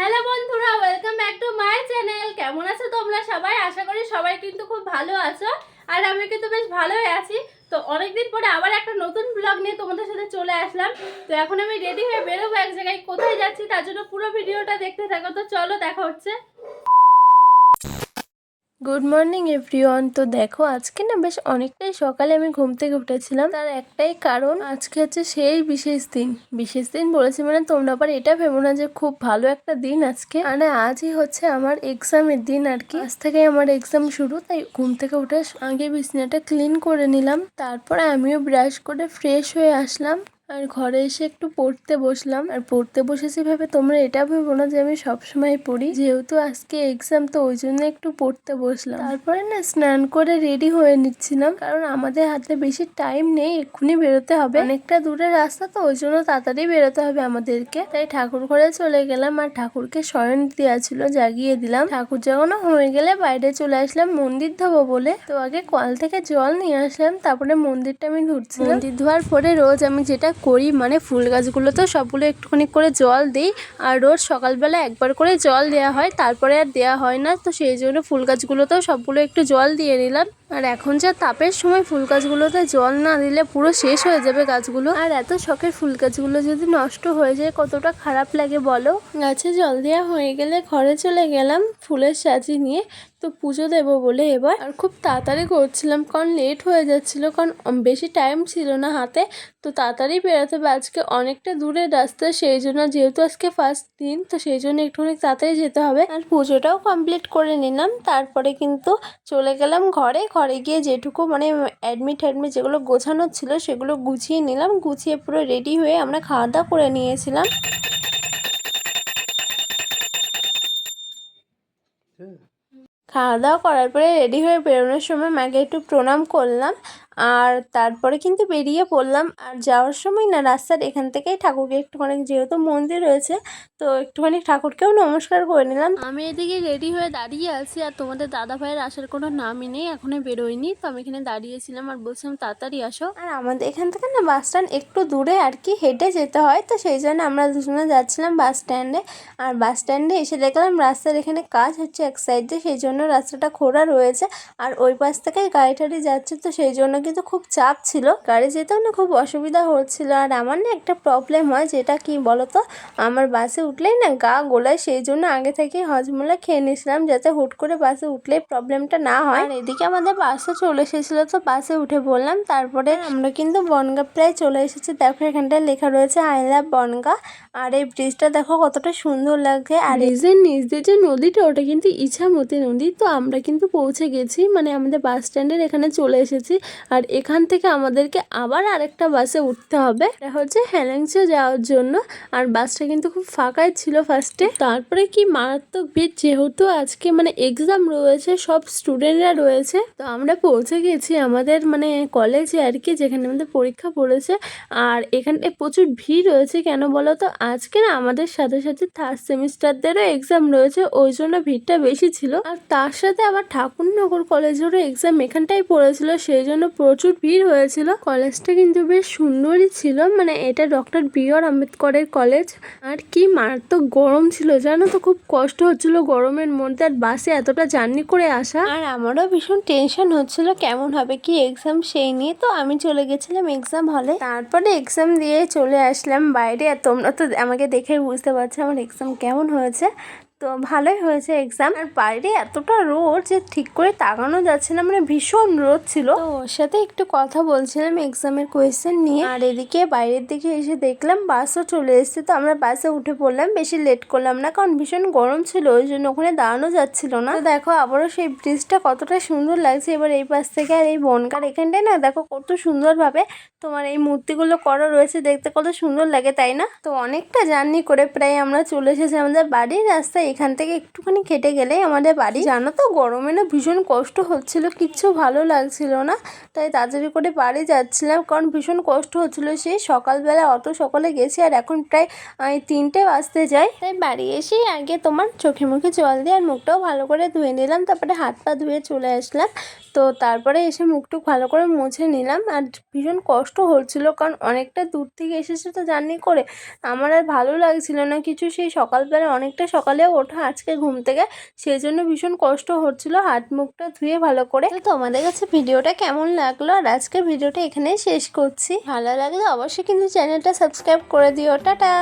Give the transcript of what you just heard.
Hello বন্ধুরা welcome back to my channel কেমন আছো তোমরা সবাই? আশা করি সবাই কিন্তু খুব ভালো আছো। আর আমি কিন্তু বেশ ভালোই আছি। তো অনেকদিন পরে আবার একটা নতুন ব্লগ নিয়ে তোমাদের সাথে চলে আসলাম। তো এখন আমি রেডি হয়ে বেরোবো এক জায়গায়। কোথায় যাচ্ছি তার জন্য পুরো ভিডিওটা দেখতে থাকো। তো চলো দেখা হচ্ছে। গুড মর্নিং এভরিওয়ান তো দেখো, আজকে না বেশ অনেকটাই সকালে আমি ঘুম থেকে উঠেছিলাম। তার একটাই কারণ, আজকে হচ্ছে সেই বিশেষ দিন। বিশেষ দিন বলেছি মানে তোমরা আবার এটা ভেবো না যে খুব ভালো একটা দিন আজকে। মানে আজই হচ্ছে আমার এক্সামের দিন আর কি। আজ থেকে আমার এক্সাম শুরু, তাই ঘুম থেকে উঠে আগে বিছানাটা ক্লিন করে নিলাম। তারপরে আমিও ব্রাশ করে ফ্রেশ হয়ে আসলাম। আর ঘরে এসে একটু পড়তে বসলাম। আর পড়তে বসেছি ভেবে তোমরা এটা ভেবো না যে আমি সবসময় পড়ি। যেহেতু আজকে এক্সাম তো ওই জন্য একটু পড়তে বসলাম। তারপরে না স্নান করে রেডি হয়ে নিচ্ছিলাম। কারণ আমাদের হাতে বেশি টাইম নেই, এক্ষুনি বেরোতে হবে। অনেকটা দূরের রাস্তা, তো ওই জন্য তাড়াতাড়ি বেরোতে হবে আমাদেরকে। তাই ঠাকুর ঘরে চলে গেলাম আর ঠাকুরকে শয়ন দেওয়া ছিল, জাগিয়ে দিলাম। ঠাকুর জাগানো হয়ে গেলে বাইরে চলে আসলাম মন্দির ধোবো বলে। তো আগে কল থেকে জল নিয়ে আসলাম, তারপরে মন্দিরটা আমি ধুচ্ছিলাম মন্দির ধোয়ার পরে রোজ আমি যেটা করি মানে ফুল গাছগুলোতেও সবগুলো একটুখানি করে জল দিই। আর রোজ সকালবেলা একবার করে জল দেওয়া হয়, তারপরে আর দেওয়া হয় না। তো সেই জন্য ফুল গাছগুলোতেও সবগুলো একটু জল দিয়ে নিলাম। আর এখন যা তাপের সময় ফুল গাছগুলোতে জল না দিলে পুরো শেষ হয়ে যাবে গাছগুলো। আর এত শখের ফুল গাছগুলো যদি নষ্ট হয়ে যায়, কতটা খারাপ লাগে বলো? গাছে জল দেওয়া হয়ে গেলে ঘরে চলে গেলাম ফুলের সাজি নিয়ে, তো পুজো দেবো বলে এবার। আর খুব তাড়াতাড়ি করছিলাম, কারণ লেট হয়ে যাচ্ছিল, কারণ বেশি টাইম ছিল না হাতে। তো তাড়াতাড়ি বেরোতে হবে, আজকে অনেকটা দূরের রাস্তা, সেই জন্য যেহেতু আজকে ফার্স্ট দিন, তো সেই জন্য একটুখানি তাড়াতাড়ি যেতে হবে। আর পুজোটাও কমপ্লিট করে নিলাম, তারপরে কিন্তু চলে গেলাম ঘরে। ঘরে গিয়ে যেটুকু মানে অ্যাডমিট অ্যাডমিট যেগুলো গোছানো ছিল সেগুলো গুছিয়ে নিলাম গুছিয়ে পুরো রেডি হয়ে আমরা খাওয়া দাওয়া করে নিয়েছিলাম। খাওয়া দাওয়া করার পরে রেডি হয়ে বেরোনোর সময় মাকে একটু প্রণাম করলাম। আর তারপরে কিন্তু বেরিয়ে পড়লাম। আর যাওয়ার সময় না রাস্তার এখান থেকেই ঠাকুরকে একটুখানি যেহেতু মন্দির রয়েছে তো একটুখানি ঠাকুরকেও নমস্কার করে নিলাম। আমি এদিকে রেডি হয়ে দাঁড়িয়ে আছি আর তোমাদের দাদা ভাইয়ের আসার কোনো নামই নেই এখনও বেরোয়নি। তো আমি এখানে দাঁড়িয়েছিলাম আর বলছিলাম তাড়াতাড়ি আসো। আর আমাদের এখান থেকে না বাস স্ট্যান্ড একটু দূরে আর কি হেঁটে যেতে হয়। তো সেই জন্য আমরা দুজনে যাচ্ছিলাম বাস স্ট্যান্ডে। আর বাস স্ট্যান্ডে এসে দেখলাম রাস্তার এখানে কাজ হচ্ছে এক সাইডে সেই জন্য রাস্তাটা খোঁড়া রয়েছে। আর ওই পাশ থেকেই গাড়ি টাড়ি যাচ্ছে তো সেই জন্য কিন্তু খুব চাপ ছিল। গাড়ি যেতেও না খুব অসুবিধা হচ্ছিল। আর আমার না একটা প্রবলেম হয় যেটা কি বলতো আমার বাসে উঠলেই না গা গোলায় সেই জন্য আগে থেকেই হজমোলা খেয়ে নিয়েছিলাম যাতে হুট করে বাসে উঠলেই প্রবলেমটা না হয়। আর এদিকে আমাদের বাসও চলে এসেছিল তো বাসে উঠে বললাম তারপরে আমরা কিন্তু বনগা প্রায় চলে এসেছি। দেখো এখানটায় লেখা রয়েছে আই লাভ বনগা। আর এই ব্রিজটা দেখো কতটা সুন্দর লাগে আর এই যে নিচ দিয়ে যে নদীটা ওটা কিন্তু ইছামতি নদী। তো আমরা কিন্তু পৌঁছে গেছি। মানে আমাদের বাস স্ট্যান্ডের এখানে চলে এসেছি। আর এখান থেকে আমাদেরকে আবার আরেকটা বাসে উঠতে হবে। এটা হচ্ছে হ্যালেংসে যাওয়ার জন্য। আর বাসটা কিন্তু খুব ফাঁকাই ছিল ফার্স্টে তারপরে কি মারাত্মক ভিড়, যেহেতু আজকে মানে এক্সাম রয়েছে, সব স্টুডেন্টরা রয়েছে। তো আমরা পৌঁছে গেছি আমাদের মানে কলেজে আর কি, যেখানে আমাদের পরীক্ষা পড়েছে। আর এখানে প্রচুর ভিড় রয়েছে, কেন বলো তো? আজকে না আমাদের সাথে সাথে থার্ড সেমিস্টারদেরও এক্সাম রয়েছে, ওই জন্য ভিড়টা বেশি ছিল। আর তার সাথে আবার ঠাকুরনগর কলেজেরও এক্সাম এখানটাই পড়েছিল, সেই জন্য প্রচুর ভিড় হয়েছিল। কলেজটা কিন্তু বেশ সুন্দরই ছিল। মানে এটা ডক্টর বি আর আম্বেদকরের কলেজ। আর কি মারাত্মক গরম ছিল জানো তো? খুব কষ্ট হচ্ছিল গরমের মধ্যে। আর বাসে এতটা জার্নি করে আসা। আর আমারও ভীষণ টেনশন হচ্ছিল কেমন হবে কি এক্সাম সেই নিয়ে। তো আমি চলে গেছিলাম এক্সাম হলে তারপরে এক্সাম দিয়ে চলে আসলাম বাইরে। আর তোমরা তো আমাকে দেখে বুঝতে পারছ আমার এক্সাম কেমন হয়েছে। তো ভালোই হয়েছে এক্সাম আর বাইরে এতটা রোদ যে ঠিক করে তাকানো যাচ্ছে না মানে ভীষণ রোদ ছিল। তো ওর সাথে একটু কথা বলছিলাম এক্সামের কোয়েশ্চেন নিয়ে। আর এদিকে বাইরের দিকে এসে দেখলাম বাসও চলে এসেছে তো আমরা বাসে উঠে পড়লাম বেশি লেট করলাম না কারণ ভীষণ গরম ছিল ওই জন্য ওখানে দাঁড়ানো যাচ্ছিল না। তো দেখো আবারও সেই ব্রিজটা কতটা সুন্দর লাগছে এবার এই পাশ থেকে আর এই বনকার এখানটায় না দেখো কত সুন্দরভাবে তোমার এই মূর্তিগুলো করা রয়েছে দেখতে কত সুন্দর লাগে তাই না? তো অনেকটা জার্নি করে প্রায় আমরা চলে এসেছি আমাদের বাড়ির রাস্তায় এখান থেকে একটুখানি কেটে গেলেই আমাদের বাড়ি। জানো তো, গরমে না ভীষণ কষ্ট হচ্ছিল, কিচ্ছু ভালো লাগছিল না। তাই তাড়াতাড়ি করে বাড়ি যাচ্ছিলাম, কারণ ভীষণ কষ্ট হচ্ছিল সেই সকালবেলা অত সকালে গেছি, আর এখন প্রায় তিনটে বাজতে যায়। তাই বাড়ি এসেই আগে তোমার চোখে মুখে জল দিয়ে আর মুখটাও ভালো করে ধুয়ে নিলাম, তারপরে হাত পা ধুয়ে চলে আসলাম। তো তারপরে এসে মুখটুক ভালো করে মুছে নিলাম, আর ভীষণ কষ্ট হচ্ছিল, কারণ অনেকটা দূর থেকে এসেছে তো জার্নি করে। আমার আর ভালো লাগছিল না কিছু, সেই সকালবেলা অনেকটা সকালে ওঠা আজকে ঘুম থেকে। সেই জন্য ভীষণ কষ্ট হচ্ছিল, হাত মুখটা ধুয়ে ভালো করে। তোমাদের কাছে ভিডিওটা কেমন লাগল? আর আজকে ভিডিওটা এখানেই শেষ করছি। ভালো লাগলে অবশ্যই কিন্তু চ্যানেলটা সাবস্ক্রাইব করে দিও। টাটা!